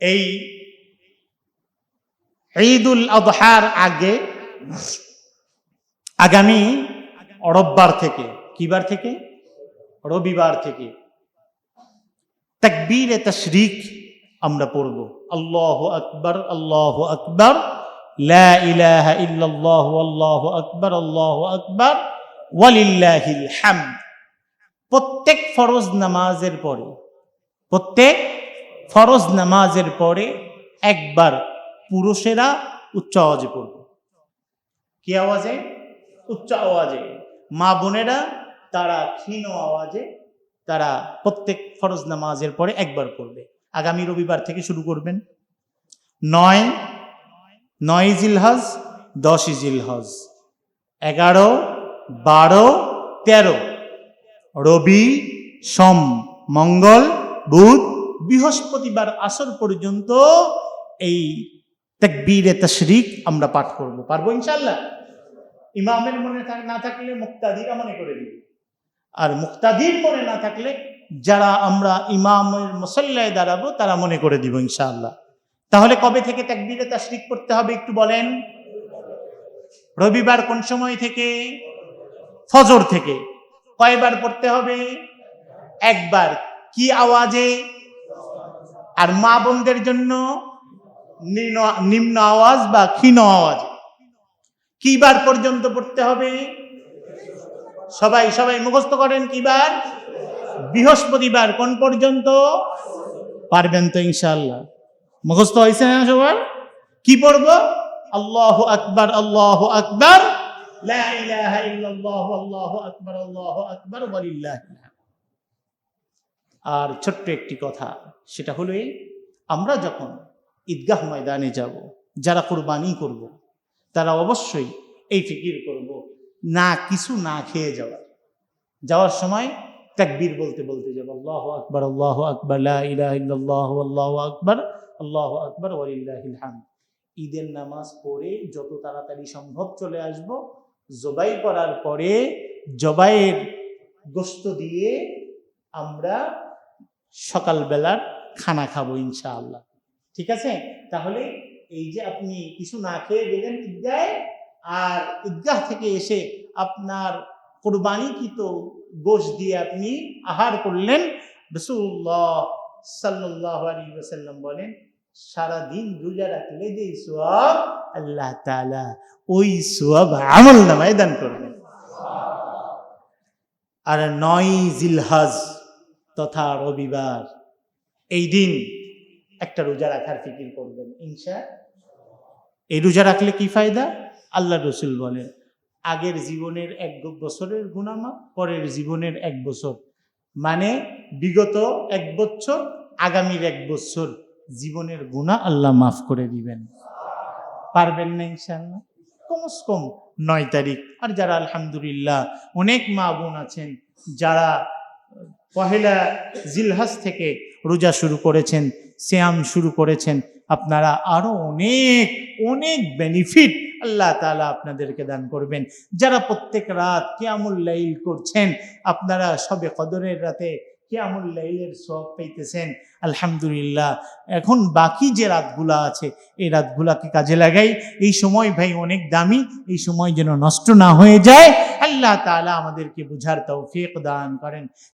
এই ঈদুল আজহার আগে, আগামী রোববার থেকে, কিবার থেকে? রবিবার থেকে। তাকবীরে তশরিক আমরা পড়ব। আল্লাহ আকবর আল্লাহ আকবর আল্লাহু আকবর আল্লাহু আকবর, ওয়ালিল্লাহিল হামদ। প্রত্যেক ফরজ নামাজের পরে, প্রত্যেক ফরজ নামাজের পরে একবার পুরুষেরা উচ্চ আওয়াজে পড়বে। কি আওয়াজে? উচ্চ আওয়াজে। মা বোনেরা তারা ক্ষীণ আওয়াজে তারা প্রত্যেক ফরজ নামাজের পরে একবার পড়বে। আগামী রবিবার থেকে শুরু করবেন। নয় নয় জিলহজ, দশ জিলহজ। এগারো, বারো, তেরো। রবি, সোম, মঙ্গল, বুধ বৃহস্পতিবার আসর পর্যন্ত এই তাকবীরে তশরিক আমরা পাঠ করব। পারব ইনশাল্লাহ ইমামের মনে না থাকলে মুক্তাদিরা মনে করে দিবে। আর মুক্তাদির মনে না থাকলে যারা আমরা ইমামের মুসল্লায় দাঁড়াবো, তারা মনে করে দিব ইনশাআল্লাহ। তাহলে কবে থেকে তাকবীরে তাশরিক করতে হবে একটু বলেন? রবিবার কোন সময় থেকে? ফজর থেকে। কয়বার পড়তে হবে? একবার। কি আওয়াজে? আর মা বোনদের জন্য নিম্ন- আওয়াজ বা ক্ষীণ আওয়াজ। কিবার পর্যন্ত পড়তে হবে? সবাই সবাই মুখস্থ করেন কিবার? বৃহস্পতিবার কোন পর্যন্ত? পারবেন তো ইনশাল্লাহ মুখস্থ হয়েছে না সবার? কি পড়ব? আল্লাহ আকবার আল্লাহ আকবার। লা ইলাহা ইল্লাল্লাহ, আল্লাহু আকবার আল্লাহু আকবার ওয়ালিল্লাহিল হামদ। আর ছোট্ট একটি কথা সেটা হলো এই, আমরা যখন ঈদগাহ ময়দানে যাব যারা কোরবানি করব তারা অবশ্যই এই ফিকির করব না কিছু না খেয়ে যাওয়া। যাওয়ার সময় তাকবীর বলতে বলতে যাব আল্লাহ আকবার আল্লাহ আকবার ইল্লাল্লাহ আল্লাহু আকবার আল্লাহু আকবার ওয়ালিল্লাহিল হামদ। ঈদের নামাজ পড়ে যত তাড়াতাড়ি সম্ভব চলে আসব জবাই করার পরে জবাইয়ের গোস্ত দিয়ে আমরা সকালবেলার খানা খাব ইনশাআল্লাহ। ঠিক আছে? তাহলে এই যে আপনি কিছু না খেয়ে গেলেন ঈদগাহে, আর ঈদগাহ থেকে এসে আপনার কোরবানিকৃত গোশ দিয়ে আপনি আহার করলেন রসুল্লাহ সাল্লাহ আলী ওসাল্লাম বলেন, সারাদিন রোজা রাখলে যে সোয়াব আল্লাহ তাআলা ওই সোয়াব আমল নামায় দান করবেন। আর নয় জিলহাজ তথা রবিবার। এই দিন একটা রোজা রাখার ফিকির করবেন, ইনশা এই রোজা রাখলে কি ফায়দা? আল্লাহ রসুল বলেন, আগের জীবনের এক বছরের গুণামা পরের জীবনের এক বছর। মানে বিগত এক বছর, আগামীর এক বছর জীবনের গুণা আল্লাহ মাফ করে দিবেন। পারবেন না ইনশাল্লাহ কমস কম নয় তারিখ। আর যারা আলহামদুলিল্লাহ অনেক মা বোন আছেন, যারা পহেলা জিলহাস থেকে রোজা শুরু করেছেন শ্যাম শুরু করেছেন। আপনারা আরও অনেক অনেক বেনিফিট আল্লাহ তালা আপনাদেরকে দান করবেন। যারা প্রত্যেক রাত কিয়ামুল লাইল করছেন, আপনারা সবে কদরের রাতে কিয়ামুল লাইলের সব পাইতেছেন। আলহামদুলিল্লাহ, এখন বাকি যে রাতগুলা আছে, এই রাতগুলাকে কাজে লাগাই। এই সময় ভাই অনেক দামি, এই সময় যেন নষ্ট না হয়ে যায়। আল্লাহ তাআলা আমাদেরকে বুঝার তৌফিক দান করেন।